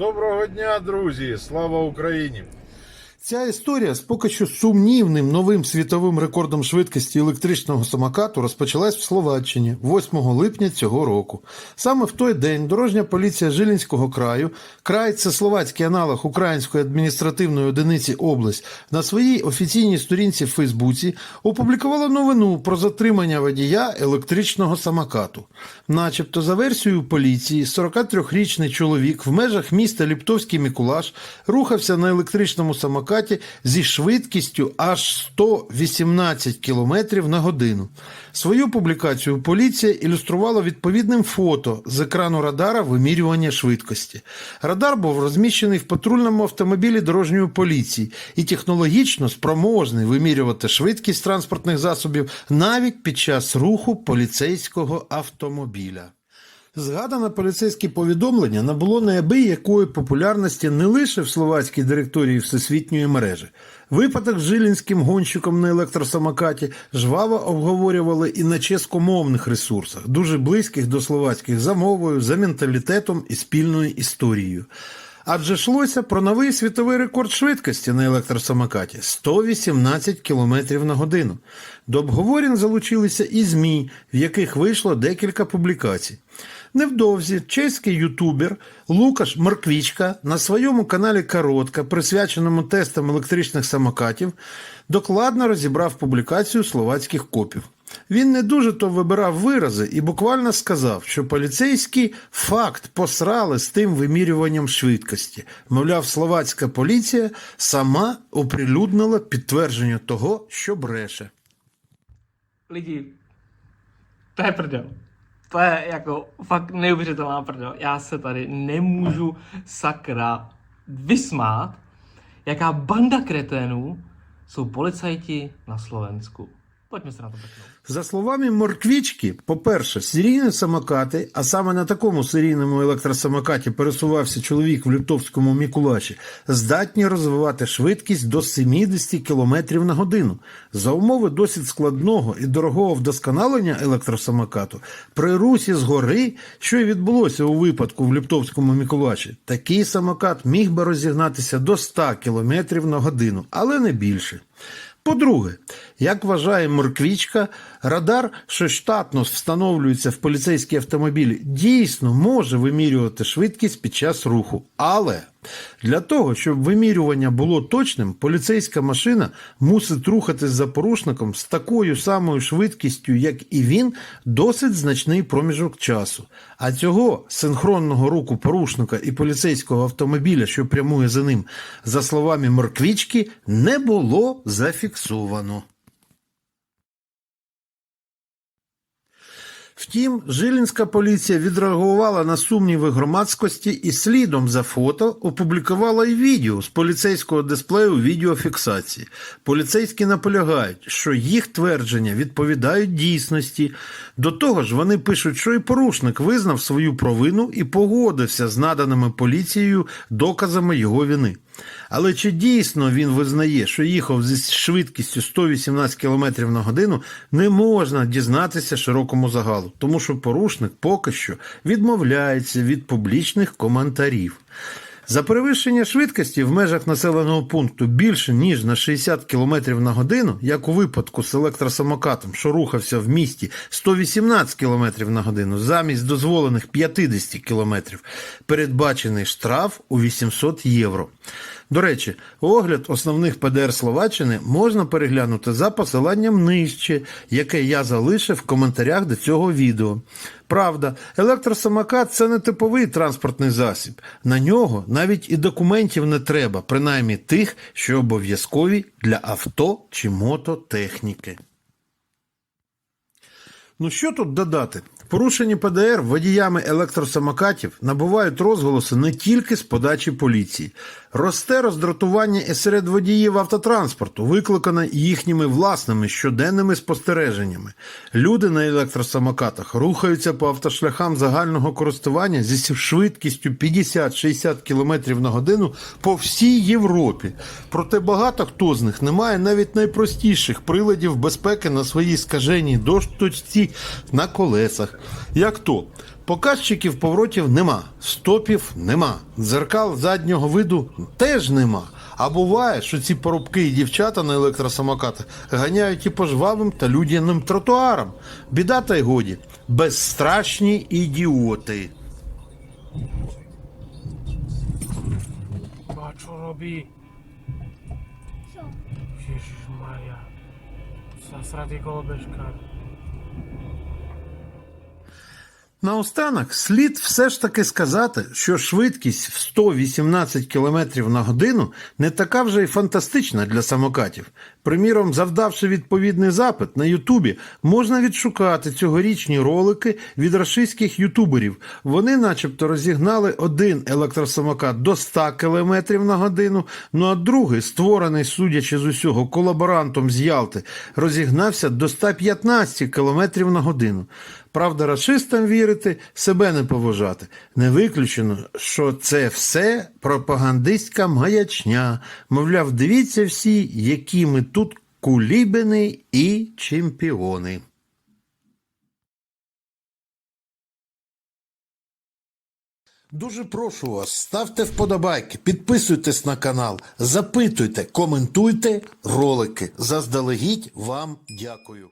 Доброго дня, друзі! Слава Україні! Ця історія з поки що сумнівним новим світовим рекордом швидкості електричного самокату розпочалась в Словаччині 8 липня цього року. Саме в той день дорожня поліція Жилінського краю, край це словацький аналог української адміністративної одиниці область, на своїй офіційній сторінці в Фейсбуці опублікувала новину про затримання водія електричного самокату. Начебто, за версією поліції, 43-річний чоловік в межах міста Ліптовський Мікулаш рухався на електричному самокаті зі швидкістю аж 118 км на годину. Свою публікацію поліція ілюструвала відповідним фото з екрану радара вимірювання швидкості. Радар був розміщений в патрульному автомобілі дорожньої поліції і технологічно спроможний вимірювати швидкість транспортних засобів навіть під час руху поліцейського автомобіля. Згадане поліцейське повідомлення набуло неабиякої популярності не лише в словацькій директорії всесвітньої мережі. Випадок з жилінським гонщиком на електросамокаті жваво обговорювали і на чеськомовних ресурсах, дуже близьких до словацьких за мовою, за менталітетом і спільною історією. Адже йшлося про новий світовий рекорд швидкості на електросамокаті 118 км на годину. До обговорень залучилися і ЗМІ, в яких вийшло декілька публікацій. Невдовзі чеський ютубер Лукаш Морквічка на своєму каналі Коротка, присвяченому тестам електричних самокатів, докладно розібрав публікацію словацьких копів. Він не дуже то вибирав вирази і буквально сказав, що поліцейські факт посрали з тим вимірюванням швидкості. Мовляв, словацька поліція сама оприлюднила підтвердження того, що бреше. to je prdel. To je jako fakt neuvěřitelná prdel. Já se tady nemůžu sakra vysmát, jaká banda kreténů jsou policajti na Slovensku. Pojďme se na. За словами Морквічки, по-перше, серійні самокати, а саме на такому серійному електросамокаті пересувався чоловік в Лютовському Мікулаші, здатні розвивати швидкість до 70 км на годину. За умови досить складного і дорогого вдосконалення електросамокату, при русі згори, що й відбулося у випадку в Лютовському Мікулаші, такий самокат міг би розігнатися до 100 км на годину, але не більше. По-друге, як вважає Морквічка, радар, що штатно встановлюється в поліцейські автомобілі, дійсно може вимірювати швидкість під час руху. Але для того, щоб вимірювання було точним, поліцейська машина мусить рухатись за порушником з такою самою швидкістю, як і він, досить значний проміжок часу. А цього синхронного руху порушника і поліцейського автомобіля, що прямує за ним, за словами Морквічки, не було зафіксовано. Втім, Жилінська поліція відреагувала на сумніви громадськості і слідом за фото опублікувала й відео з поліцейського дисплею відеофіксації. Поліцейські наполягають, що їх твердження відповідають дійсності. До того ж, вони пишуть, що і порушник визнав свою провину і погодився з наданими поліцією доказами його вини. Але чи дійсно він визнає, що їхав зі швидкістю 118 км на годину, не можна дізнатися широкому загалу, тому що порушник поки що відмовляється від публічних коментарів. За перевищення швидкості в межах населеного пункту більше ніж на 60 км на годину, як у випадку з електросамокатом, що рухався в місті 118 км на годину, замість дозволених 50 км, передбачений штраф у 800 євро. До речі, огляд основних ПДР Словаччини можна переглянути за посиланням нижче, яке я залишив в коментарях до цього відео. Правда, електросамокат це не типовий транспортний засіб. На нього навіть і документів не треба, принаймні тих, що обов'язкові для авто чи мототехніки. Ну що тут додати? Порушені ПДР водіями електросамокатів набувають розголоси не тільки з подачі поліції. Росте роздратування і серед водіїв автотранспорту, викликане їхніми власними щоденними спостереженнями. Люди на електросамокатах рухаються по автошляхам загального користування зі швидкістю 50-60 км на годину по всій Європі. Проте багато хто з них не має навіть найпростіших приладів безпеки на своїй скаженій дошці на колесах. Як то? Показчиків поворотів нема, стопів нема, дзеркал заднього виду теж нема. А буває, що ці порубки і дівчата на електросамокатах ганяють і по жвавим та людяним тротуарам. Біда та й годі. Безстрашні ідіоти. Ба, що робі? Що? Ježiš Maria. Засратий Наостанок слід все ж таки сказати, що швидкість в 118 км на годину не така вже й фантастична для самокатів. Приміром, завдавши відповідний запит на Ютубі, можна відшукати цьогорічні ролики від рашистських ютуберів. Вони, начебто, розігнали один електросамокат до 100 км на годину, ну а другий, створений, судячи з усього, колаборантом з Ялти, розігнався до 115 км на годину. Правда, рашистам вірити, себе не поважати. Не виключено, що це все пропагандистська маячня. Мовляв, дивіться всі, які ми тут кулібини і чемпіони. Дуже прошу вас, ставте вподобайки, підписуйтесь на канал, запитуйте, коментуйте ролики. Заздалегідь вам дякую.